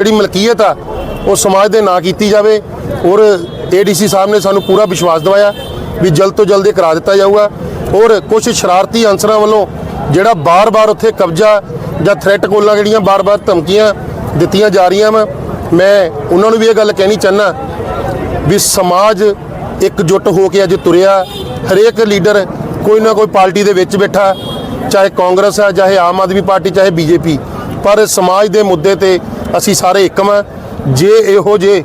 ਜਿਹੜੀ ਮਲਕੀਅਤ ਆ ਉਹ ਸਮਾਜ ਦੇ ਨਾਂ ਕੀਤੀ ਜਾਵੇ ਔਰ ਏਡੀਸੀ ਸਾਹਿਬ ਨੇ ਸਾਨੂੰ ਪੂਰਾ ਵਿਸ਼ਵਾਸ ਦਿਵਾਇਆ ਵੀ ਜਲਦ ਤੋਂ ਜਲਦ ਇਹ ਕਰਾ ਦਿੱਤਾ ਜਾਊਗਾ ਔਰ ਕੁਝ ਸ਼ਰਾਰਤੀ ਅਨਸਰਾਂ ਵੱਲੋਂ ਜਿਹੜਾ ਬਾਰ-ਬਾਰ ਉੱਥੇ ਕਬਜ਼ਾ ਜਾਂ ਥ੍ਰੈਟ ਕੋਲਾਂ ਜਿਹੜੀਆਂ ਬਾਰ-ਬਾਰ ਧਮਕੀਆਂ ਦਿੱਤੀਆਂ ਜਾ ਰਹੀਆਂ ਵਾ ਮੈਂ ਉਹਨਾਂ ਨੂੰ ਵੀ ਇਹ ਗੱਲ ਕਹਿਣੀ ਚਾਹਨਾ ਵੀ ਸਮਾਜ ਇਕਜੁੱਟ ਹੋ ਕੇ ਅੱਜ ਤੁਰਿਆ, ਹਰੇਕ ਲੀਡਰ ਕੋਈ ਨਾ ਕੋਈ ਪਾਰਟੀ ਦੇ ਵਿੱਚ ਬੈਠਾ, ਚਾਹੇ ਕਾਂਗਰਸ ਹੈ ਚਾਹੇ ਆਮ ਆਦਮੀ ਪਾਰਟੀ, ਚਾਹੇ ਬੀਜੇਪੀ। ਪਰ ਸਮਾਜ ਦੇ ਮੁੱਦੇ ਤੇ ਅਸੀਂ ਸਾਰੇ ਇੱਕਮ ਹਾਂ ਜੇ ਇਹੋ ਜੇ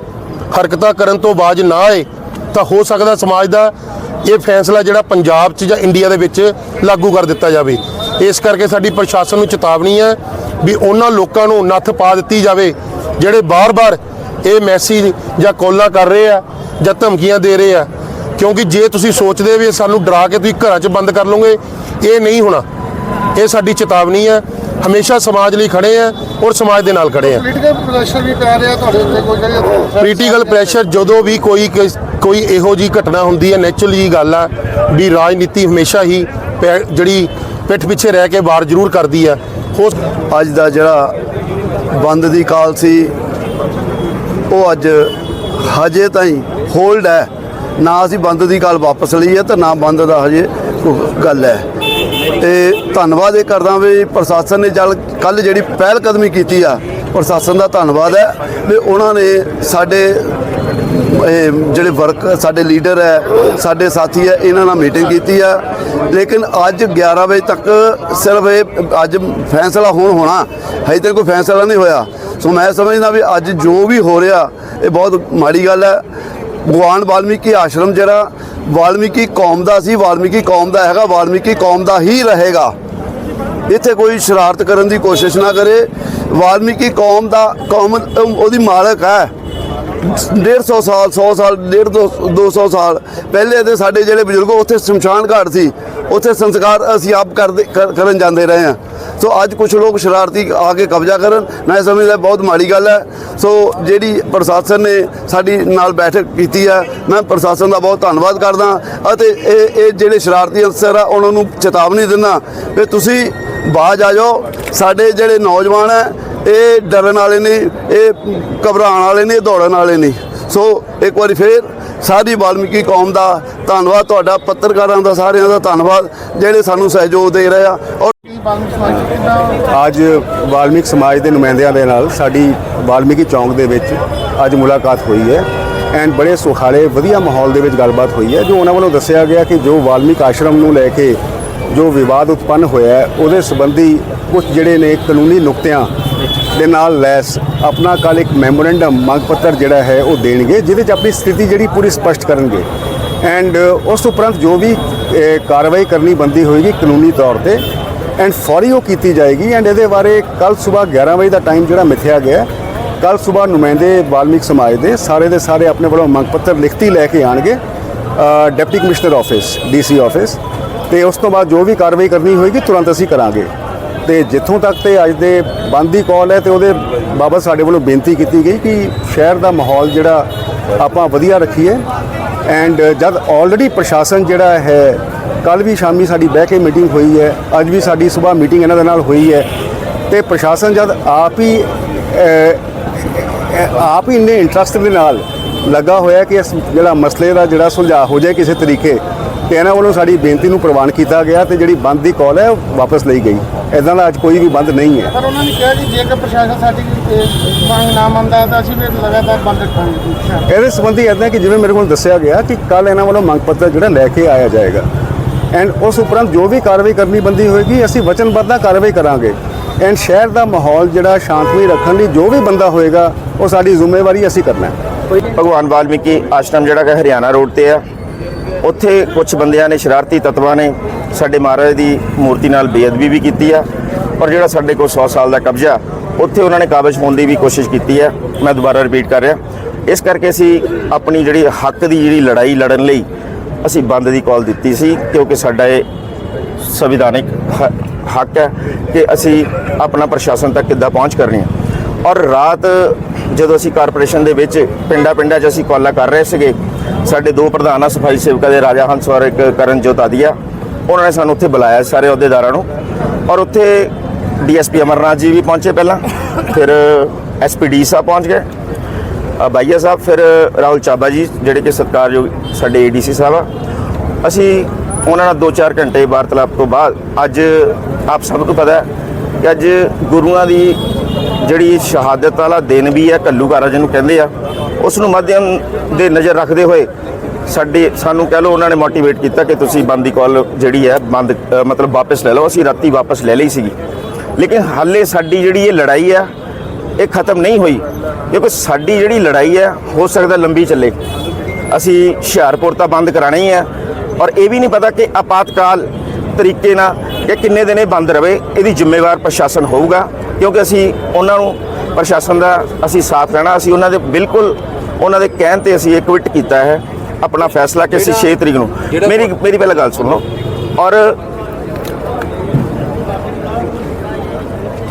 ਹਰਕਤਾਂ ਕਰਨ ਤੋਂ ਬਾਜ ਨਾ ਆਏ, ਤਾਂ ਹੋ ਸਕਦਾ ਸਮਾਜ ਦਾ ਇਹ ਫੈਸਲਾ ਜਿਹੜਾ ਪੰਜਾਬ 'ਚ ਜਾਂ ਇੰਡੀਆ ਦੇ ਵਿੱਚ ਲਾਗੂ ਕਰ ਦਿੱਤਾ ਜਾਵੇ। ਇਸ ਕਰਕੇ ਸਾਡੀ ਪ੍ਰਸ਼ਾਸਨ ਨੂੰ ਚੇਤਾਵਨੀ ਹੈ ਵੀ ਉਹਨਾਂ ਲੋਕਾਂ ਨੂੰ ਨੱਥ ਪਾ ਦਿੱਤੀ ਜਾਵੇ ਜਿਹੜੇ ਬਾਰ-ਬਾਰ ਇਹ ਮੈਸੇਜ ਜਾਂ ਕਾਲਾਂ ਕਰ ਰਹੇ ਆ ਜਾਂ ਧਮਕੀਆਂ ਦੇ ਰਹੇ ਆ ਕਿਉਂਕਿ ਜੇ ਤੁਸੀਂ ਸੋਚਦੇ ਵੀ ਸਾਨੂੰ ਡਰਾ ਕੇ ਤੁਸੀਂ ਘਰਾਂ 'ਚ ਬੰਦ ਕਰ ਲਓਗੇ ਇਹ ਨਹੀਂ ਹੋਣਾ। ਇਹ ਸਾਡੀ ਚੇਤਾਵਨੀ ਹੈ ਹਮੇਸ਼ਾ ਸਮਾਜ ਲਈ ਖੜੇ ਆ ਔਰ ਸਮਾਜ ਦੇ ਨਾਲ ਖੜੇ ਆ। ਪੋਲੀਟੀਕਲ ਪ੍ਰੈਸ਼ਰ ਵੀ ਪੈ ਰਿਹਾ ਤੁਹਾਡੇ ਉੱਤੇ ਕੋਈ ਜਿਹੜੀ ਪੋਲੀਟੀਕਲ ਪ੍ਰੈਸ਼ਰ ਜਦੋਂ ਵੀ ਕੋਈ ਕਿਸ- ਕੋਈ ਇਹੋ ਜੀ ਘਟਨਾ ਹੁੰਦੀ ਹੈ ਨੈਚੁਰਲੀ ਗੱਲ ਆ ਵੀ ਰਾਜਨੀਤੀ ਹਮੇਸ਼ਾ ਹੀ ਪੈ- ਜਿਹੜੀ ਪਿੱਠ ਪਿੱਛੇ ਰਹਿ ਕੇ ਵਾਰ ਜ਼ਰੂਰ ਕਰਦੀ ਆ। ਅੱਜ ਦਾ ਜਿਹੜਾ ਬੰਦ ਦੀ ਕਾਲ ਸੀ। ਉਹ ਅੱਜ ਹਜੇ ਤਾਈਂ ਹੋਲਡ ਹੈ। ਨਾ ਅਸੀਂ ਬੰਦ ਦੀ ਕਾਲ ਵਾਪਸ ਲਈ ਹੈ ਤੇ ਨਾ ਬੰਦ ਦਾ ਹਜੇ ਗੱਲ ਹੈ। ਤੇ ਧੰਨਵਾਦ ਇਹ ਕਰਦਾ ਵੀ ਪ੍ਰਸ਼ਾਸਨ ਨੇ ਜਲ ਕੱਲ ਜਿਹੜੀ ਪਹਿਲ ਕਦਮੀ ਕੀਤੀ ਆ, ਪ੍ਰਸ਼ਾਸਨ ਦਾ ਧੰਨਵਾਦ ਹੈ। ਵੀ ਉਹਨਾਂ ਨੇ ਸਾਡੇ ਜਿਹੜੇ ਵਰਕ ਸਾਡੇ ਲੀਡਰ ਹੈ, ਸਾਡੇ ਸਾਥੀ ਹੈ, ਇਹਨਾਂ ਨਾਲ ਮੀਟਿੰਗ ਕੀਤੀ ਆ ਲੇਕਿਨ ਅੱਜ 11 ਵਜੇ ਤੱਕ ਸਿਰਫ ਇਹ ਅੱਜ ਫੈਸਲਾ ਹੋਣ ਹੋਣਾ, ਹਜੇ ਤੱਕ ਕੋਈ ਫੈਸਲਾ ਨਹੀਂ ਹੋਇਆ। ਸੋ ਮੈਂ ਸਮਝਦਾ ਵੀ ਅੱਜ ਜੋ ਵੀ ਹੋ ਰਿਹਾ, ਇਹ ਬਹੁਤ ਮਾੜੀ ਗੱਲ ਹੈ। ਭਗਵਾਨ ਵਾਲਮੀਕੀ ਆਸ਼ਰਮ ਜਿਹੜਾ, ਵਾਲਮੀਕੀ ਕੌਮ ਦਾ ਸੀ, ਵਾਲਮੀਕੀ ਕੌਮ ਦਾ ਹੈਗਾ, ਵਾਲਮੀਕੀ ਕੌਮ ਦਾ ਹੀ ਰਹੇਗਾ। ਇੱਥੇ ਕੋਈ ਸ਼ਰਾਰਤ ਕਰਨ ਦੀ ਕੋਸ਼ਿਸ਼ ਨਾ ਕਰੇ। ਵਾਲਮੀਕੀ ਕੌਮ ਦਾ, ਕੌਮ, ਉਹਦੀ ਮਾਲਕ ਹੈ। 150 ਸਾਲ 100 ਸਾਲ 150 200 ਸਾਲ। ਪਹਿਲੇ ਦੇ ਸਾਡੇ ਜਿਹੜੇ ਬਜ਼ੁਰਗ ਉੱਥੇ ਸ਼ਮਸ਼ਾਨ ਘਾਟ ਸੀ। ਉੱਥੇ ਸੰਸਕਾਰ ਅਸੀਂ ਆਪ ਕਰਦੇ, ਕਰ- ਕਰਨ ਜਾਂਦੇ ਰਹੇ ਹਾਂ। ਸੋ ਅੱਜ ਕੁਝ ਲੋਕ ਸ਼ਰਾਰਤੀ ਆ ਕੇ ਕਬਜ਼ਾ ਕਰਨ। ਮੈਂ ਸਮਝਦਾ ਬਹੁਤ ਮਾੜੀ ਗੱਲ ਹੈ। ਸੋ ਜਿਹੜੀ ਪ੍ਰਸ਼ਾਸਨ ਨੇ ਸਾਡੀ ਨਾਲ ਬੈਠਕ ਕੀਤੀ ਹੈ, ਮੈਂ ਪ੍ਰਸ਼ਾਸਨ ਦਾ ਬਹੁਤ ਧੰਨਵਾਦ ਕਰਦਾ। ਅਤੇ ਇਹ ਇਹ ਜਿਹੜੇ ਸ਼ਰਾਰਤੀ ਅਨਸਰ ਆ, ਉਹਨਾਂ ਨੂੰ ਚੇਤਾਵਨੀ ਦਿੰਦਾ ਕਿ ਤੁਸੀਂ ਬਾਜ ਆ ਜਾਓ। ਸਾਡੇ ਜਿਹੜੇ ਨੌਜਵਾਨ ਹੈ ਇਹ ਡਰਨ ਵਾਲੇ ਨੇ, ਇਹ ਘਬਰਾਉਣ ਵਾਲੇ ਨੇ ਦੌੜਨ ਵਾਲੇ ਨੇ। ਸੋ ਇੱਕ ਵਾਰੀ ਫੇਰ ਸਾਰੀ ਵਾਲਮੀਕੀ ਕੌਮ ਦਾ ਧੰਨਵਾਦ, ਤੁਹਾਡਾ, ਪੱਤਰਕਾਰਾਂ ਦਾ, ਸਾਰਿਆਂ ਦਾ ਧੰਨਵਾਦ, ਜਿਹੜੇ ਸਾਨੂੰ ਸਹਿਯੋਗ ਦੇ ਰਹੇ ਆ। ਔਰ ਅੱਜ ਵਾਲਮੀਕ ਸਮਾਜ ਦੇ ਨੁਮਾਇੰਦਿਆਂ ਦੇ ਨਾਲ ਸਾਡੀ ਵਾਲਮੀਕੀ ਚੌਂਕ ਦੇ ਵਿੱਚ ਅੱਜ ਮੁਲਾਕਾਤ ਹੋਈ ਹੈ। ਐਂਡ ਬੜੇ ਸੁਖਾਲੇ, ਵਧੀਆ ਮਾਹੌਲ ਦੇ ਵਿੱਚ ਗੱਲਬਾਤ ਹੋਈ ਹੈ, ਜੋ ਉਹਨਾਂ ਵੱਲੋਂ ਦੱਸਿਆ ਗਿਆ ਕਿ ਜੋ ਵਾਲਮੀਕ ਆਸ਼ਰਮ ਨੂੰ ਲੈ ਕੇ ਜੋ ਵਿਵਾਦ ਉਤਪੰਨ ਹੋਇਆ ਹੈ, ਉਹਦੇ ਸੰਬੰਧੀ ਕੁਝ ਜਿਹੜੇ ਨੇ ਕਾਨੂੰਨੀ ਨੁਕਤਿਆਂ ਦੇ ਨਾਲ ਲੈਸ ਆਪਣਾ ਕੱਲ ਇੱਕ ਮੈਮੋਰੈਂਡਮ ਮੰਗ ਪੱਤਰ ਜਿਹੜਾ ਹੈ ਉਹ ਦੇਣਗੇ, ਜਿਹਦੇ 'ਚ ਆਪਣੀ ਸਥਿਤੀ ਜਿਹੜੀ ਪੂਰੀ ਸਪਸ਼ਟ ਕਰਨਗੇ। ਐਂਡ ਉਸ ਉਪਰੰਤ ਜੋ ਵੀ ਕਾਰਵਾਈ ਕਰਨੀ ਬੰਦੀ ਹੋਏਗੀ ਕਾਨੂੰਨੀ ਤੌਰ ਤੇ ਐਂਡ ਫੌਰੀ ਉਹ ਕੀਤੀ ਜਾਏਗੀ। ਐਂਡ ਇਹਦੇ ਬਾਰੇ ਕੱਲ ਸਵੇਰ 11 ਵਜੇ ਦਾ ਟਾਈਮ ਜਿਹੜਾ ਮਿਥਿਆ ਗਿਆ ਕੱਲ ਸਵੇਰ ਨੁਮਾਇੰਦੇ ਵਾਲਮੀਕ ਸਮਾਜ ਦੇ ਸਾਰੇ ਦੇ ਸਾਰੇ ਆਪਣੇ ਵੱਲੋਂ ਮੰਗ ਪੱਤਰ ਲਿਖਤੀ ਲੈ ਕੇ ਆਣਗੇ deputy commissioner office DC office. ਤੇ ਉਸ ਤੋਂ ਬਾਅਦ ਜੋ ਵੀ ਕਾਰਵਾਈ ਕਰਨੀ ਹੋਏਗੀ, ਤੁਰੰਤ ਅਸੀਂ ਕਰਾਂਗੇ। ਤੇ ਜਿੱਥੋਂ ਤੱਕ ਤੇ ਅੱਜ ਦੇ ਬੰਦ ਦੀ ਕਾਲ ਹੈ ਤੇ ਉਹਦੇ ਬਾਬਤ ਸਾਡੇ ਵੱਲੋਂ ਬੇਨਤੀ ਕੀਤੀ ਗਈ ਕਿ ਸ਼ਹਿਰ ਦਾ ਮਾਹੌਲ ਜਿਹੜਾ ਆਪਾਂ ਵਧੀਆ ਰੱਖੀਏ। ਐਂਡ ਜਦ ਆਲਰੇਡੀ ਪ੍ਰਸ਼ਾਸਨ ਜਿਹੜਾ ਹੈ ਕੱਲ ਵੀ ਸ਼ਾਮੀ ਸਾਡੀ ਬਹਿ ਕੇ ਮੀਟਿੰਗ ਹੋਈ ਹੈ, ਅੱਜ ਵੀ ਸਾਡੀ ਸਵੇਰ ਮੀਟਿੰਗ ਇਹਨਾਂ ਦੇ ਨਾਲ ਹੋਈ ਹੈ। ਤੇ ਪ੍ਰਸ਼ਾਸਨ ਜਦ ਆਪ ਹੀ ਆਪ ਹੀ ਇੰਨੇ ਇੰਟਰਸਟ ਦੇ ਨਾਲ ਲੱਗਾ ਹੋਇਆ ਕਿ ਇਸ ਜਿਹੜਾ ਮਸਲੇ ਦਾ ਜਿਹੜਾ ਸੁਲਝਾਅ ਹੋ ਜਾਏ ਕਿਸੇ ਤਰੀਕੇ ਤੇ ਇਹਨਾਂ ਵੱਲੋਂ ਸਾਡੀ ਬੇਨਤੀ ਨੂੰ ਪ੍ਰਵਾਨ ਕੀਤਾ ਗਿਆ ਤੇ ਜਿਹੜੀ ਬੰਦ ਦੀ ਕਾਲ ਹੈ ਉਹ ਵਾਪਸ ਲਈ ਗਈ। ਇਦਾਂ ਦਾ ਅੱਜ ਕੋਈ ਵੀ ਬੰਦ ਨਹੀਂ ਹੈ। ਪਰ ਉਹਨਾਂ ਨੇ ਕਿਹਾ ਜੀ ਜੇਕਰ ਪ੍ਰਸ਼ਾਸਨ ਸਾਡੀ ਇਹ ਮੰਗ ਨਾ ਮੰਨਦਾ ਤਾਂ ਅਸੀਂ ਫਿਰ ਲਗਾਤਾਰ ਬੰਦ ਰੱਖਾਂਗੇ ਇਹਦੇ ਸੰਬੰਧੀ ਇਦਾਂ ਕਿ ਜਿਵੇਂ ਮੇਰੇ ਕੋਲ ਦੱਸਿਆ ਗਿਆ ਕਿ ਕੱਲ ਇਹਨਾਂ ਵੱਲੋਂ ਮੰਗ ਪੱਤਰ ਜਿਹੜਾ ਲੈ ਕੇ ਆਇਆ ਜਾਏਗਾ। ਐਂਡ ਉਸ ਉਪਰੰਤ ਜੋ ਵੀ ਕਾਰਵਾਈ ਕਰਨੀ ਬੰਦੀ ਹੋਏਗੀ ਅਸੀਂ ਵਚਨਬੱਧ ਨਾਲ ਕਾਰਵਾਈ ਕਰਾਂਗੇ। ਐਂਡ ਸ਼ਹਿਰ ਦਾ ਮਾਹੌਲ ਜਿਹੜਾ ਸ਼ਾਂਤਮਈ ਰੱਖਣ ਲਈ ਜੋ ਵੀ ਬੰਦਾ ਹੋਏਗਾ ਉਹ ਸਾਡੀ ਜ਼ਿੰਮੇਵਾਰੀ ਅਸੀਂ ਕਰਨਾ ਹੈ। ਭਗਵਾਨ ਵਾਲਮੀਕੀ ਆਸ਼ਰਮ ਜਿਹੜਾ ਕਿ ਹਰਿਆਣਾ ਰੋਡ ਤੇ ਆ। ਉੱਥੇ ਕੁਝ ਬੰਦਿਆਂ ਨੇ ਸ਼ਰਾਰਤੀ ਤੱਤਵਾਂ ਨੇ ਸਾਡੇ ਮਹਾਰਾਜ ਦੀ ਮੂਰਤੀ ਨਾਲ ਬੇਅਦਬੀ ਵੀ ਕੀਤੀ ਆ ਔਰ ਜਿਹੜਾ ਸਾਡੇ ਕੋਲ 100 ਸਾਲ ਦਾ ਕਬਜ਼ਾ, ਉੱਥੇ ਉਹਨਾਂ ਨੇ ਕਾਬਜ਼ ਹੋਣ ਦੀ ਵੀ ਕੋਸ਼ਿਸ਼ ਕੀਤੀ ਹੈ ਮੈਂ ਦੁਬਾਰਾ ਰਿਪੀਟ ਕਰ ਰਿਹਾ। ਇਸ ਕਰਕੇ ਅਸੀਂ ਆਪਣੀ ਜਿਹੜੀ ਹੱਕ ਦੀ ਜਿਹੜੀ ਲੜਾਈ ਲੜਨ ਲਈ ਅਸੀਂ ਬੰਦ ਦੀ ਕਾਲ ਦਿੱਤੀ ਸੀ, ਕਿਉਂਕਿ ਸਾਡਾ ਇਹ ਸੰਵਿਧਾਨਿਕ ਹੱਕ ਹੈ ਕਿ ਅਸੀਂ ਆਪਣਾ ਪ੍ਰਸ਼ਾਸਨ ਤੱਕ ਕਿੱਦਾਂ ਪਹੁੰਚ ਕਰਨੀ ਹੈ। ਔਰ ਰਾਤ ਜਦੋਂ ਅਸੀਂ ਕਾਰਪੋਰੇਸ਼ਨ ਦੇ ਵਿੱਚ ਪਿੰਡਾਂ ਪਿੰਡਾਂ 'ਚ ਅਸੀਂ ਕਾਲਾਂ ਕਰ ਰਹੇ ਸੀਗੇ ਸਾਡੇ ਦੋ ਪ੍ਰਧਾਨ ਆ, ਸਫ਼ਾਈ ਸੇਵਕਾਂ ਦੇ ਰਾਜਾ ਹੰਸ ਔਰ ਇੱਕ ਕਰਨਜੋਤ ਆਦੀਆ। ਉਹਨਾਂ ਨੇ ਸਾਨੂੰ ਉੱਥੇ ਬੁਲਾਇਆ ਸਾਰੇ ਅਹੁਦੇਦਾਰਾਂ ਨੂੰ। ਔਰ ਉੱਥੇ ਡੀਐਸਪੀ ਅਮਰਨਾਥ ਜੀ ਵੀ ਪਹੁੰਚੇ ਪਹਿਲਾਂ। ਫਿਰ ਐਸਪੀਡੀ ਸਾਹਿਬ ਪਹੁੰਚ ਗਏ। ਬਾਈਆ ਸਾਹਿਬ, ਫਿਰ ਰਾਹੁਲ ਚਾਬਾ ਜੀ, ਜਿਹੜੇ ਕਿ ਸਤਿਕਾਰਯੋਗ ਸਾਡੇ ਏਡੀਸੀ ਸਾਹਿਬ ਆ। ਅਸੀਂ ਉਹਨਾਂ ਨਾਲ 2-4 ਘੰਟੇ ਵਾਰਤਾਲਾਪ ਤੋਂ ਬਾਅਦ ਅੱਜ ਆਪ ਸਭ ਨੂੰ ਪਤਾ ਹੈ ਕਿ ਅੱਜ ਗੁਰੂਆਂ ਦੀ ਜਿਹੜੀ ਸ਼ਹਾਦਤ ਵਾਲਾ ਦਿਨ ਵੀ ਹੈ ਕੱਲੂਕਾਰਾ ਜਿਹਨੂੰ ਕਹਿੰਦੇ ਆ, ਉਸ ਨੂੰ ਮਾਧਿਅਮ ਦੇ ਨਜ਼ਰ ਰੱਖਦੇ ਹੋਏ ਸਾਡੇ, ਸਾਨੂੰ ਕਹਿ ਲਓ ਉਹਨਾਂ ਨੇ ਮੋਟੀਵੇਟ ਕੀਤਾ ਕਿ ਤੁਸੀਂ ਬੰਦ ਦੀ ਕਾਲ ਜਿਹੜੀ ਹੈ, ਬੰਦ ਮਤਲਬ ਵਾਪਸ ਲੈ ਲਓ। ਅਸੀਂ ਰਾਤੀ ਵਾਪਸ ਲੈ ਲਈ ਸੀਗੀ। ਲੇਕਿਨ ਹਾਲੇ ਸਾਡੀ ਜਿਹੜੀ ਇਹ ਲੜਾਈ ਆ, ਇਹ ਖਤਮ ਨਹੀਂ ਹੋਈ। ਕਿਉਂਕਿ ਸਾਡੀ ਜਿਹੜੀ ਲੜਾਈ ਹੈ, ਹੋ ਸਕਦਾ ਲੰਬੀ ਚੱਲੇ। ਅਸੀਂ ਹੁਸ਼ਿਆਰਪੁਰ ਤਾਂ ਬੰਦ ਕਰਾਣਾ ਹੀ ਹੈ ਔਰ ਇਹ ਵੀ ਨਹੀਂ ਪਤਾ ਕਿ ਆਪਾਤਕਾਲ ਤਰੀਕੇ ਨਾਲ ਕਿ ਕਿੰਨੇ ਦਿਨ ਇਹ ਬੰਦ ਰਵੇ, ਇਹਦੀ ਜ਼ਿੰਮੇਵਾਰ ਪ੍ਰਸ਼ਾਸਨ ਹੋਊਗਾ। ਕਿਉਂਕਿ ਅਸੀਂ ਉਹਨਾਂ ਨੂੰ ਪ੍ਰਸ਼ਾਸਨ ਦਾ ਅਸੀਂ ਸਾਥ ਰਹਿਣਾ ਅਸੀਂ ਉਹਨਾਂ ਦੇ ਬਿਲਕੁਲ ਉਹਨਾਂ ਦੇ ਕਹਿਣ ਤੇ ਅਸੀਂ ਇੱਕ ਵਿਟ ਕੀਤਾ ਹੈ ਆਪਣਾ ਫੈਸਲਾ ਕਿ ਅਸੀਂ 6 ਤਰੀਕ ਨੂੰ। ਮੇਰੀ ਮੇਰੀ ਪਹਿਲਾਂ ਗੱਲ ਸੁਣ ਲਓ। ਔਰ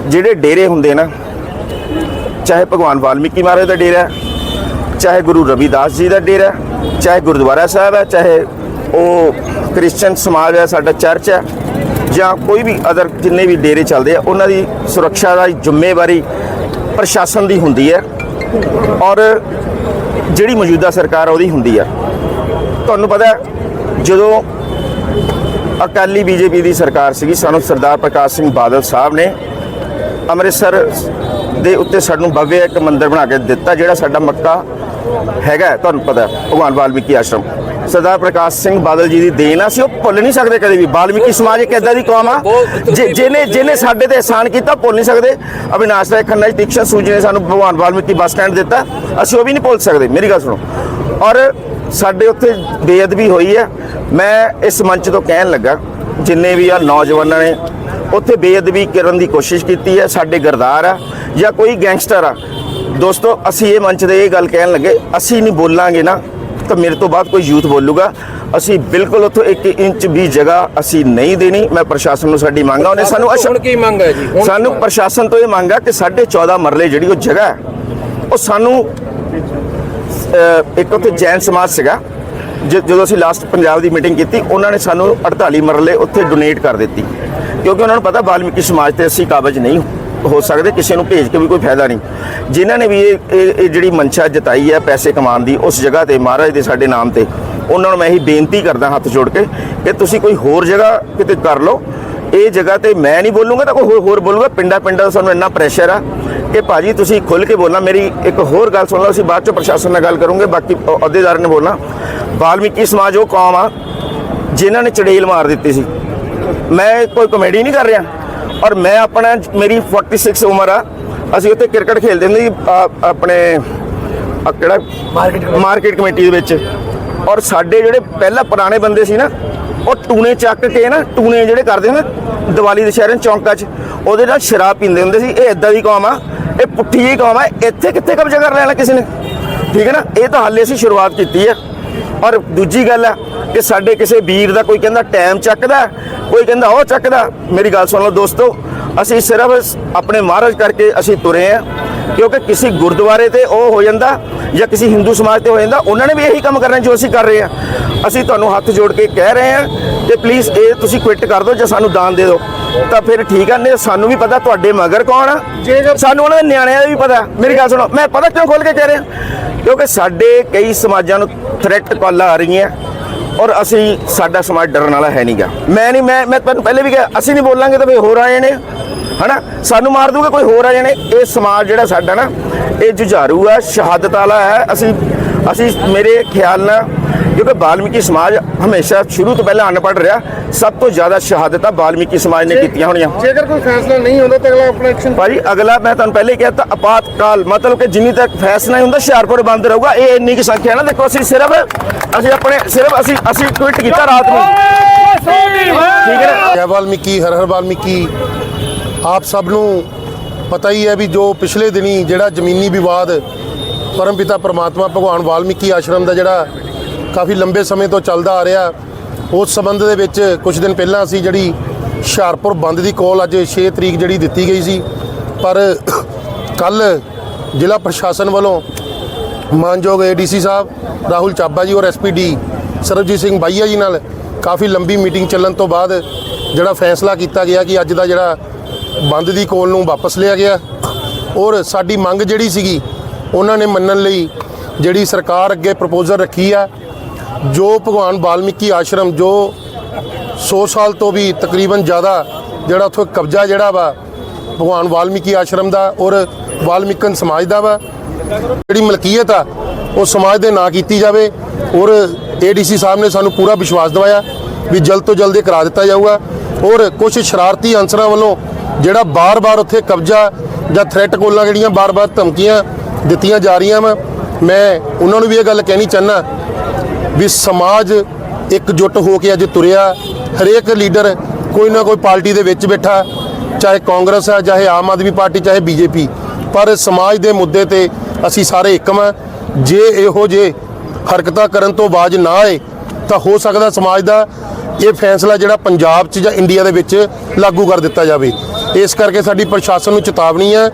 ਜਿਹੜੇ ਡੇਰੇ ਹੁੰਦੇ ਨਾ ਚਾਹੇ ਭਗਵਾਨ ਵਾਲਮੀਕੀ ਮਹਾਰਾਜ ਦਾ ਡੇਰਾ ਚਾਹੇ ਗੁਰੂ ਰਵਿਦਾਸ ਜੀ ਦਾ ਡੇਰਾ ਚਾਹੇ ਗੁਰਦੁਆਰਾ ਸਾਹਿਬ ਹੈ ਚਾਹੇ ਉਹ ਕ੍ਰਿਸਚੀਅਨ ਸਮਾਜ ਹੈ ਸਾਡਾ ਚਰਚ ਹੈ ਜਾਂ ਕੋਈ ਵੀ ਅਦਰ ਜਿੰਨੇ ਵੀ ਡੇਰੇ ਚੱਲਦੇ ਆ, ਉਹਨਾਂ ਦੀ ਸੁਰੱਖਿਆ ਦਾ ਜ਼ਿੰਮੇਵਾਰੀ ਪ੍ਰਸ਼ਾਸਨ ਦੀ ਹੁੰਦੀ ਹੈ। ਔਰ ਜਿਹੜੀ ਮੌਜੂਦਾ ਸਰਕਾਰ ਉਹਦੀ ਹੁੰਦੀ ਆ। ਤੁਹਾਨੂੰ ਪਤਾ ਜਦੋਂ ਅਕਾਲੀ ਬੀਜੇਪੀ ਦੀ ਸਰਕਾਰ ਸੀਗੀ, ਸਾਨੂੰ ਸਰਦਾਰ ਪ੍ਰਕਾਸ਼ ਸਿੰਘ ਬਾਦਲ ਸਾਹਿਬ ਨੇ ਅੰਮ੍ਰਿਤਸਰ ਦੇ ਉੱਤੇ ਸਾਨੂੰ ਭਵਯ ਇੱਕ ਮੰਦਿਰ ਬਣਾ ਕੇ ਦਿੱਤਾ, ਜਿਹੜਾ ਸਾਡਾ ਮੱਕਾ ਹੈਗਾ ਤੁਹਾਨੂੰ ਪਤਾ ਭਗਵਾਨ ਵਾਲਮੀਕੀ ਆਸ਼ਰਮ। ਸਰਦਾਰ ਪ੍ਰਕਾਸ਼ ਸਿੰਘ ਬਾਦਲ ਜੀ ਦੀ ਦੇਣ ਆ, ਅਸੀਂ ਉਹ ਭੁੱਲ ਨਹੀਂ ਸਕਦੇ ਕਦੇ ਵੀ। ਵਾਲਮੀਕੀ ਸਮਾਜ ਇੱਕ ਇਦਾਂ ਦੀ ਕੌਮ ਆ ਜਿਹਨੇ ਜਿਹਨੇ ਸਾਡੇ ਤੇ ਇਹਸਾਨ ਕੀਤਾ ਭੁੱਲ ਨਹੀਂ ਸਕਦੇ। ਅਵਿਨਾਸ਼ ਰਾਏ ਖੰਨਾ ਜੀ ਤੀਕਸ਼ਣ ਸੂਜੀ ਨੇ ਸਾਨੂੰ ਭਗਵਾਨ ਵਾਲਮੀਕੀ ਬੱਸ ਸਟੈਂਡ ਦਿੱਤਾ। ਅਸੀਂ ਉਹ ਵੀ ਨਹੀਂ ਭੁੱਲ ਸਕਦੇ ਮੇਰੀ ਗੱਲ ਸੁਣੋ। ਔਰ ਸਾਡੇ ਉੱਥੇ ਬੇਅਦਬੀ ਹੋਈ ਹੈ। ਮੈਂ ਇਸ ਮੰਚ ਤੋਂ ਕਹਿਣ ਲੱਗਾ ਜਿੰਨੇ ਵੀ ਆ ਨੌਜਵਾਨਾਂ ਨੇ ਉੱਥੇ ਬੇਅਦਬੀ ਕਰਨ ਦੀ ਕੋਸ਼ਿਸ਼ ਕੀਤੀ ਹੈ। ਸਾਡੇ ਗਰਦਾਰ ਆ ਜਾਂ ਕੋਈ ਗੈਂਗਸਟਰ ਆ ਦੋਸਤੋ ਅਸੀਂ ਇਹ ਮੰਚ ਤੇ ਇਹ ਗੱਲ ਕਹਿਣ ਲੱਗੇ ਅਸੀਂ ਨਹੀਂ ਬੋਲਾਂਗੇ ਨਾ ਤਾਂ ਮੇਰੇ ਤੋਂ ਬਾਅਦ ਕੋਈ ਯੂਥ ਬੋਲੂਗਾ। ਅਸੀਂ ਬਿਲਕੁਲ ਉੱਥੋਂ 1 ਇੰਚ ਵੀ ਜਗ੍ਹਾ ਅਸੀਂ ਨਹੀਂ ਦੇਣੀ। ਮੈਂ ਪ੍ਰਸ਼ਾਸਨ ਨੂੰ ਸਾਡੀ ਮੰਗ ਆ ਉਹਨੇ ਸਾਨੂੰ ਹੁਣ ਕੀ ਮੰਗ ਹੈ ਜੀ? ਸਾਨੂੰ ਪ੍ਰਸ਼ਾਸਨ ਤੋਂ ਇਹ ਮੰਗ ਆ ਕਿ ਸਾਢੇ 14 ਮਰਲੇ ਜਿਹੜੀ ਉਹ ਜਗ੍ਹਾ ਹੈ ਉਹ ਸਾਨੂੰ ਇੱਕ ਉੱਥੇ ਜੈਨ ਸਮਾਜ ਸੀਗਾ। ਜਦੋਂ ਅਸੀਂ ਲਾਸਟ ਪੰਜਾਬ ਦੀ ਮੀਟਿੰਗ ਕੀਤੀ ਉਹਨਾਂ ਨੇ ਸਾਨੂੰ 48 ਮਰਲੇ ਉੱਥੇ ਡੋਨੇਟ ਕਰ ਦਿੱਤੀ। ਕਿਉਂਕਿ ਉਹਨਾਂ ਨੂੰ ਪਤਾ ਵਾਲਮੀਕੀ ਸਮਾਜ ਤੇ ਅਸੀਂ ਕਾਬਜ ਨਹੀਂ ਹੋ। ਹੋ ਸਕਦੇ, ਕਿਸੇ ਨੂੰ ਭੇਜ ਕੇ ਵੀ ਕੋਈ ਫਾਇਦਾ ਨਹੀਂ। ਜਿਨ੍ਹਾਂ ਨੇ ਵੀ ਇਹ ਇਹ ਜਿਹੜੀ ਮਨਸ਼ਾ ਜਤਾਈ ਹੈ ਪੈਸੇ ਕਮਾਉਣ ਦੀ, ਉਸ ਜਗ੍ਹਾ ਤੇ ਮਹਾਰਾਜ ਦੇ ਸਾਡੇ ਨਾਮ ਤੇ, ਉਹਨਾਂ ਨੂੰ ਮੈਂ ਇਹੀ ਬੇਨਤੀ ਕਰਦਾ ਹੱਥ ਜੋੜ ਕੇ ਕਿ ਤੁਸੀਂ ਕੋਈ ਹੋਰ ਜਗ੍ਹਾ ਕਿਤੇ ਕਰ ਲਓ। ਇਹ ਜਗ੍ਹਾ ਤੇ ਮੈਂ ਨਹੀਂ ਬੋਲੂੰਗਾ ਤਾਂ ਕੋਈ ਹੋਰ- ਹੋਰ ਬੋਲੂਗਾ। ਪਿੰਡਾਂ ਪਿੰਡਾਂ ਦਾ ਸਾਨੂੰ ਇੰਨਾ ਪ੍ਰੈਸ਼ਰ ਆ ਕਿ ਭਾਜੀ ਤੁਸੀਂ ਖੁੱਲ ਕੇ ਬੋਲਣਾ। ਮੇਰੀ ਇੱਕ ਹੋਰ ਗੱਲ ਸੁਣ ਲਓ, ਅਸੀਂ ਬਾਅਦ 'ਚ ਪ੍ਰਸ਼ਾਸਨ ਨਾਲ ਗੱਲ ਕਰੂੰਗੇ। ਬਾਕੀ ਅ- ਅਹੁਦੇਦਾਰ ਨੇ ਬੋਲਣਾ। ਵਾਲਮੀਕੀ ਸਮਾਜ ਉਹ ਕੌਮ ਆ, ਜਿਨ੍ਹਾਂ ਨੇ ਚੜੇਲ ਮਾਰ ਦਿੱਤੀ ਸੀ। ਮੈਂ ਕੋਈ ਕਮੇਡੀ ਨਹੀਂ ਕਰ ਰਿਹਾ। ਔਰ ਮੈਂ ਆਪਣਾ ਮੇਰੀ 46 ਉਮਰ ਆ। ਅਸੀਂ ਉੱਥੇ ਕ੍ਰਿਕਟ ਖੇਡਦੇ ਹੁੰਦੇ ਸੀ ਆ- ਆਪਣੇ ਆ ਕਿਹੜਾ? ਮਾਰਕੀਟ ਮਾਰਕੀਟ ਕਮੇਟੀ ਦੇ ਵਿੱਚ। ਔਰ ਸਾਡੇ ਜਿਹੜੇ ਪਹਿਲਾਂ ਪੁਰਾਣੇ ਬੰਦੇ ਸੀ ਨਾ ਉਹ ਟੂਨੇ ਚੱਕ ਕੇ ਨਾ ਟੂਨੇ ਜਿਹੜੇ ਕਰਦੇ ਨੇ ਦੀਵਾਲੀ ਦੇ ਸ਼ਹਿਰਾਂ ਚੌਂਕਾਂ 'ਚ ਉਹਦੇ ਨਾਲ ਸ਼ਰਾਬ ਪੀਂਦੇ ਹੁੰਦੇ ਸੀ। ਇਹ ਇਦਾਂ ਦੀ ਕੌਮ ਆ ਇਹ ਪੁੱਠੀ ਜਿਹੀ ਕੌਮ ਆ ਇੱਥੇ ਕਿੱਥੇ ਕਬਜ਼ਾ ਕਰ ਲੈਣਾ ਕਿਸੇ ਨੇ? ਠੀਕ ਹੈ ਨਾ? ਇਹ ਤਾਂ ਹਾਲੇ ਅਸੀਂ ਸ਼ੁਰੂਆਤ ਕੀਤੀ ਹੈ ਔਰ ਦੂਜੀ ਗੱਲ ਹੈ ਕਿ ਸਾਡੇ ਕਿਸੇ ਵੀਰ ਦਾ ਕੋਈ ਕਹਿੰਦਾ ਟਾਈਮ ਚੱਕਦਾ ਕੋਈ ਕਹਿੰਦਾ ਉਹ ਚੱਕਦਾ। ਮੇਰੀ ਗੱਲ ਸੁਣ ਲਓ ਦੋਸਤੋ ਅਸੀਂ ਸਿਰਫ ਆਪਣੇ ਮਹਾਰਾਜ ਕਰਕੇ ਅਸੀਂ ਤੁਰੇ ਆ ਕਿਉਂਕਿ ਕਿਸੇ ਗੁਰਦੁਆਰੇ ਤੇ ਉਹ ਹੋ ਜਾਂਦਾ ਜਾਂ ਕਿਸੇ ਹਿੰਦੂ ਸਮਾਜ ਤੇ ਹੋ ਜਾਂਦਾ ਉਹਨਾਂ ਨੇ ਵੀ ਇਹੀ ਕੰਮ ਕਰਨਾ ਜੋ ਅਸੀਂ ਕਰ ਰਹੇ ਆ ਅਸੀਂ ਤੁਹਾਨੂੰ ਹੱਥ ਜੋੜ ਕੇ ਕਹਿ ਰਹੇ ਆ ਕਿ ਪਲੀਜ਼ ਇਹ ਤੁਸੀਂ ਕੁਇਟ ਕਰ ਦਿਓ ਜਾਂ ਸਾਨੂੰ ਦਾਨ ਦੇ ਦਿਓ। ਤਾਂ ਫਿਰ ਠੀਕ ਆ ਨਹੀਂ ਸਾਨੂੰ ਵੀ ਪਤਾ ਤੁਹਾਡੇ ਮਗਰ ਕੌਣ ਆ। ਸਾਨੂੰ ਉਹਨਾਂ ਦੇ ਨਿਆਣਿਆਂ ਦਾ ਵੀ ਪਤਾ। ਮੇਰੀ ਗੱਲ ਸੁਣੋ ਮੈਂ ਪਤਾ ਕਿਉਂ ਖੋਲ ਕੇ ਕਹਿ ਰਿਹਾ? ਕਿਉਂਕਿ ਸਾਡੇ ਕਈ ਸਮਾਜਾਂ ਨੂੰ ਥ੍ਰੈਟ ਕਾਲਾਂ ਆ ਰਹੀਆਂ। ਔਰ ਅਸੀਂ ਸਾਡਾ ਸਮਾਜ ਡਰਨ ਵਾਲਾ ਹੈ ਨਹੀਂਗਾ ਮੈਂ ਨਹੀਂ ਮੈਂ ਮੈਂ ਤੁਹਾਨੂੰ ਪਹਿਲੇ ਵੀ ਕਿਹਾ, ਅਸੀਂ ਨਹੀਂ ਬੋਲਾਂਗੇ ਤਾਂ ਵੀ ਹੋਰ ਆ ਜਾਣੇ ਹਨਾ? ਸਾਨੂੰ ਮਾਰ ਦੂਗਾ, ਕੋਈ ਹੋਰ ਆ ਜਾਣੇ। ਇਹ ਸਮਾਜ ਜਿਹੜਾ ਸਾਡਾ ਨਾ, ਇਹ ਜੁਝਾਰੂ ਆ, ਸ਼ਹਾਦਤ ਵਾਲਾ ਹੈ। ਅਸੀਂ ਅਸੀਂ ਮੇਰੇ ਖਿਆਲ ਨਾਲ ਕਿਉਂਕਿ ਵਾਲਮੀਕੀ ਸਮਾਜ ਹਮੇਸ਼ਾ ਸ਼ੁਰੂ ਤੋਂ ਪਹਿਲਾਂ ਅਨਪੜ੍ਹ ਰਿਹਾ ਸਭ ਤੋਂ ਜ਼ਿਆਦਾ ਸ਼ਹਾਦਤਾਂ ਵਾਲਮੀਕੀ ਸਮਾਜ ਨੇ ਕੀਤੀਆਂ ਹੋਣੀਆਂ। ਜੇਕਰ ਕੋਈ ਫੈਸਲਾ ਨਹੀਂ ਹੁੰਦਾ ਤਾਂ ਅਗਲਾ ਆਪਣਾ ਐਕਸ਼ਨ ਭਾਜੀ ਅਗਲਾ ਮੈਂ ਤੁਹਾਨੂੰ ਪਹਿਲੇ ਹੀ ਕਿਹਾ ਤਾਂ ਆਪਾਤਕਾਲ ਮਤਲਬ ਕਿ ਜਿੰਨੀ ਤੱਕ ਫੈਸਲਾ ਨਹੀਂ ਹੁੰਦਾ ਹੁਸ਼ਿਆਰਪੁਰ ਬੰਦ ਰਹੂਗਾ। ਇਹ ਇੰਨੀ ਕੀ ਸੰਖਿਆ ਨਾ ਦੇਖੋ ਅਸੀਂ ਸਿਰਫ ਅਸੀਂ ਆਪਣੇ ਸਿਰਫ ਅਸੀਂ ਅਸੀਂ ਟਵੀਟ ਕੀਤਾ ਰਾਤ ਨੂੰ। ਠੀਕ ਹੈ ਨਾ? ਜੈ ਵਾਲਮੀਕੀ ਹਰ ਹਰ ਵਾਲਮੀਕੀ ਆਪ ਸਭ ਨੂੰ ਪਤਾ ਹੀ ਹੈ ਵੀ ਜੋ ਪਿਛਲੇ ਦਿਨੀ ਜਿਹੜਾ ਜ਼ਮੀਨੀ ਵਿਵਾਦ ਪਰਮਪਿਤਾ ਪ੍ਰਮਾਤਮਾ ਭਗਵਾਨ ਵਾਲਮੀਕੀ ਆਸ਼ਰਮ ਦਾ ਜਿਹੜਾ ਕਾਫੀ ਲੰਬੇ ਸਮੇਂ ਤੋਂ ਚੱਲਦਾ ਆ ਰਿਹਾ। ਉਸ ਸਬੰਧ ਦੇ ਵਿੱਚ ਕੁਝ ਦਿਨ ਪਹਿਲਾਂ ਅਸੀਂ ਜਿਹੜੀ ਹੁਸ਼ਿਆਰਪੁਰ ਬੰਦ ਦੀ ਕੋਲ ਅੱਜ 6 ਤਰੀਕ ਜਿਹੜੀ ਦਿੱਤੀ ਗਈ ਸੀ। ਪਰ ਕੱਲ ਜ਼ਿਲ੍ਹਾ ਪ੍ਰਸ਼ਾਸਨ ਵੱਲੋਂ ਮਾਨਯੋਗ ਏਡੀਸੀ ਸਾਹਿਬ, ਰਾਹੁਲ ਚਾਬਾ ਜੀ ਔਰ ਐਸਪੀਡੀ ਸਰਬਜੀਤ ਸਿੰਘ ਬਾਈਆ ਜੀ ਨਾਲ ਕਾਫੀ ਲੰਬੀ ਮੀਟਿੰਗ ਚੱਲਣ ਤੋਂ ਬਾਅਦ ਜਿਹੜਾ ਫੈਸਲਾ ਕੀਤਾ ਗਿਆ ਕਿ ਅੱਜ ਦਾ ਜਿਹੜਾ ਬੰਦ ਦੀ ਕੋਲ ਨੂੰ ਵਾਪਸ ਲਿਆ ਗਿਆ। ਔਰ ਸਾਡੀ ਮੰਗ ਜਿਹੜੀ ਸੀਗੀ, ਉਹਨਾਂ ਨੇ ਮੰਨਣ ਲਈ ਜਿਹੜੀ ਸਰਕਾਰ ਅੱਗੇ ਪ੍ਰਪੋਜ਼ਲ ਰੱਖੀ ਆ ਜੋ ਭਗਵਾਨ ਵਾਲਮੀਕੀ ਆਸ਼ਰਮ ਜੋ 100 ਸਾਲ ਤੋਂ ਵੀ ਤਕਰੀਬਨ ਜ਼ਿਆਦਾ ਜਿਹੜਾ ਉੱਥੇ ਕਬਜ਼ਾ ਜਿਹੜਾ ਵਾ, ਭਗਵਾਨ ਵਾਲਮੀਕੀ ਆਸ਼ਰਮ ਦਾ ਔਰ ਵਾਲਮੀਕਨ ਸਮਾਜ ਦਾ ਵਾ, ਜਿਹੜੀ ਮਲਕੀਅਤ ਆ, ਉਹ ਸਮਾਜ ਦੇ ਨਾਂ ਕੀਤੀ ਜਾਵੇ ਔਰ ਏਡੀਸੀ ਸਾਹਿਬ ਨੇ ਸਾਨੂੰ ਪੂਰਾ ਵਿਸ਼ਵਾਸ ਦਵਾਇਆ ਵੀ ਜਲਦ ਤੋਂ ਜਲਦ ਇਹ ਕਰਾ ਦਿੱਤਾ ਜਾਊਗਾ ਔਰ ਕੁਝ ਸ਼ਰਾਰਤੀ ਅਨਸਰਾਂ ਵੱਲੋਂ ਜਿਹੜਾ ਬਾਰ-ਬਾਰ ਉੱਥੇ ਕਬਜ਼ਾ ਜਾਂ ਥ੍ਰੈਟ ਕੋਲਾਂ ਜਿਹੜੀਆਂ ਬਾਰ-ਬਾਰ ਧਮਕੀਆਂ ਦਿੱਤੀਆਂ ਜਾ ਰਹੀਆਂ ਵਾ, ਮੈਂ ਉਹਨਾਂ ਨੂੰ ਵੀ ਇਹ ਗੱਲ ਕਹਿਣੀ ਚਾਹਨਾ ਵੀ ਸਮਾਜ ਇਕਜੁੱਟ ਹੋ ਕੇ ਅੱਜ ਤੁਰਿਆ। ਹਰੇਕ ਲੀਡਰ ਕੋਈ ਨਾ ਕੋਈ ਪਾਰਟੀ ਦੇ ਵਿੱਚ ਬੈਠਾ, ਚਾਹੇ ਕਾਂਗਰਸ ਹੈ ਚਾਹੇ ਆਮ ਆਦਮੀ ਪਾਰਟੀ, ਚਾਹੇ ਬੀਜੇਪੀ। ਪਰ ਸਮਾਜ ਦੇ ਮੁੱਦੇ ਤੇ ਅਸੀਂ ਸਾਰੇ ਇੱਕਮ ਹਾਂ ਜੇ ਇਹੋ ਜੇ ਹਰਕਤਾਂ ਕਰਨ ਤੋਂ ਬਾਜ ਨਾ ਆਏ, ਤਾਂ ਹੋ ਸਕਦਾ ਸਮਾਜ ਦਾ ਇਹ ਫੈਸਲਾ ਜਿਹੜਾ ਪੰਜਾਬ 'ਚ ਜਾਂ ਇੰਡੀਆ ਦੇ ਵਿੱਚ ਲਾਗੂ ਕਰ ਦਿੱਤਾ ਜਾਵੇ। ਇਸ ਕਰਕੇ ਸਾਡੀ ਪ੍ਰਸ਼ਾਸਨ ਨੂੰ ਚੇਤਾਵਨੀ ਹੈ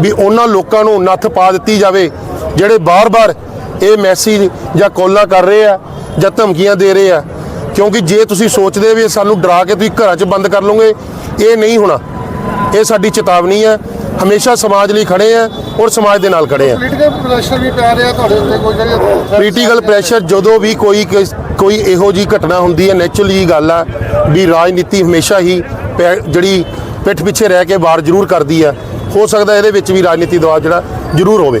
ਵੀ ਉਹਨਾਂ ਲੋਕਾਂ ਨੂੰ ਨੱਥ ਪਾ ਦਿੱਤੀ ਜਾਵੇ, ਜਿਹੜੇ ਬਾਰ-ਬਾਰ ਇਹ ਮੈਸੇਜ ਜਾਂ ਕਾਲਾਂ ਕਰ ਰਹੇ ਆ ਜਾਂ ਧਮਕੀਆਂ ਦੇ ਰਹੇ ਆ। ਕਿਉਂਕਿ ਜੇ ਤੁਸੀਂ ਸੋਚਦੇ ਵੀ ਸਾਨੂੰ ਡਰਾ ਕੇ ਤੁਸੀਂ ਘਰਾਂ 'ਚ ਬੰਦ ਕਰ ਲਓਗੇ ਇਹ ਨਹੀਂ ਹੋਣਾ। ਇਹ ਸਾਡੀ ਚੇਤਾਵਨੀ ਹੈ ਹਮੇਸ਼ਾ ਸਮਾਜ ਲਈ ਖੜੇ ਆ ਔਰ ਸਮਾਜ ਦੇ ਨਾਲ ਖੜੇ ਆ। ਪੋਲੀਟੀਕਲ ਪ੍ਰੈਸ਼ਰ ਵੀ ਪੈ ਰਿਹਾ ਤੁਹਾਡੇ ਉੱਤੇ ਕੋਈ ਜਿਹੜੀ ਪੋਲੀਟੀਕਲ ਪ੍ਰੈਸ਼ਰ ਜਦੋਂ ਵੀ ਕੋਈ ਕੋਈ ਇਹੋ ਜੀ ਘਟਨਾ ਹੁੰਦੀ ਹੈ ਨੈਚੁਰਲੀ ਗੱਲ ਆ ਵੀ ਰਾਜਨੀਤੀ ਹਮੇਸ਼ਾ ਹੀ ਜਿਹੜੀ ਪਿੱਠ ਪਿੱਛੇ ਰਹਿ ਕੇ ਵਾਰ ਜ਼ਰੂਰ ਕਰਦੀ ਆ। ਹੋ ਸਕਦਾ ਇਹਦੇ ਵਿੱਚ ਵੀ ਰਾਜਨੀਤੀ ਦਬਾਅ ਜਿਹੜਾ ਜ਼ਰੂਰ ਹੋਵੇ।